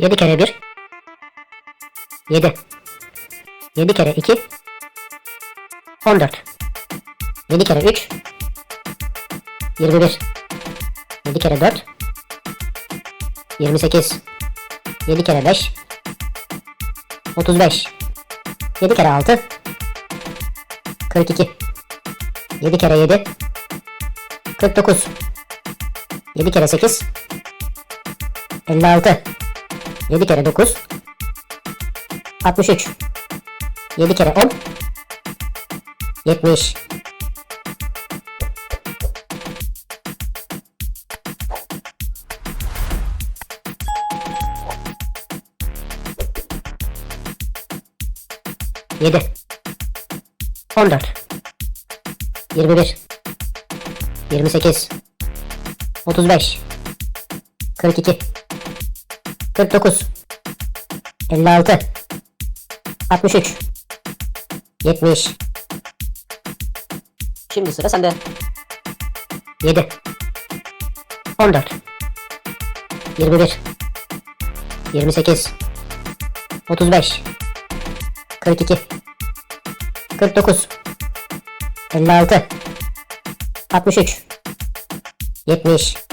7 kere 1 7 7 kere 2 14 7 kere 3 21 7 kere 4 28 7 kere 5 35 7 kere 6 42 7 kere 7 49 7 kere 8 56 7 kere 9 63 7 kere 10 70 7 14 21 28 35 42 49 56 63 70 Şimdi sıra sende. 7 14 21 28 35 42 49 56 63 70